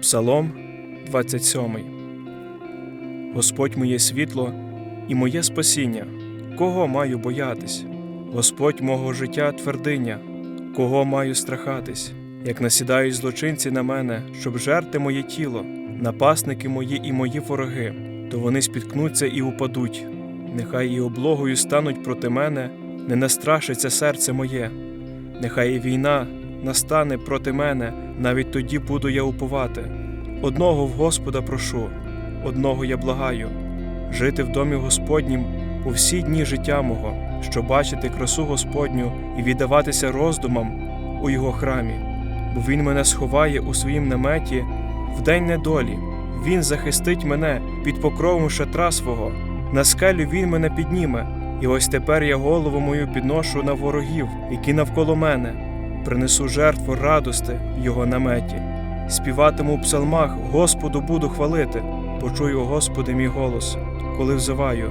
Псалом 27 Господь моє світло і моє спасіння, кого маю боятись? Господь мого життя твердиня, кого маю страхатись, як насідають злочинці на мене, щоб жерти моє тіло, напасники мої і мої вороги, то вони спіткнуться і упадуть. Нехай і облогою стануть проти мене, не настрашиться серце моє. Нехай і війна настане проти мене, навіть тоді буду я уповати. Одного в Господа прошу, одного я благаю, жити в домі Господнім у всі дні життя мого, щоб бачити красу Господню і віддаватися роздумам у його храмі, бо Він мене сховає у своїм наметі в день недолі. Він захистить мене під покровом шатра свого, на скелю він мене підніме, і ось тепер я голову мою підношу на ворогів, які навколо мене, принесу жертву радости в його наметі. Співатиму в псалмах, Господу буду хвалити, почую, Господи, мій голос, коли взиваю,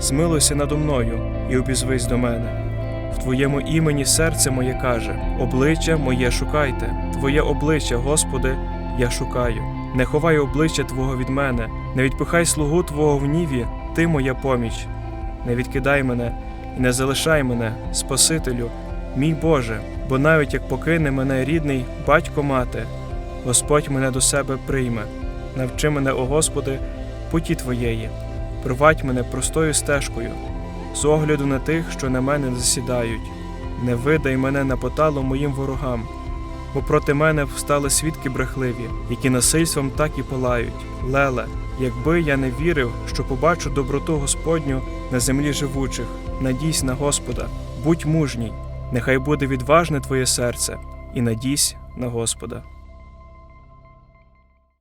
змилуйся надо мною і обізвись до мене. В Твоєму імені серце моє каже, обличчя моє шукайте, Твоє обличчя, Господи, я шукаю. Не ховай обличчя Твого від мене, не відпихай слугу Твого в ніві, Ти моя поміч. Не відкидай мене і не залишай мене, Спасителю, мій Боже, бо навіть як покине мене рідний батько мати, Господь мене до себе прийме. Навчи мене, о Господи, путі Твоєї, провадь мене простою стежкою, з огляду на тих, що на мене засідають, не видай мене на поталу моїм ворогам, бо проти мене встали свідки брехливі, які насильством так і палають. Леле, якби я не вірив, що побачу доброту Господню на землі живучих, надійсь на Господа, будь мужній, нехай буде відважне твоє серце, і надійсь на Господа.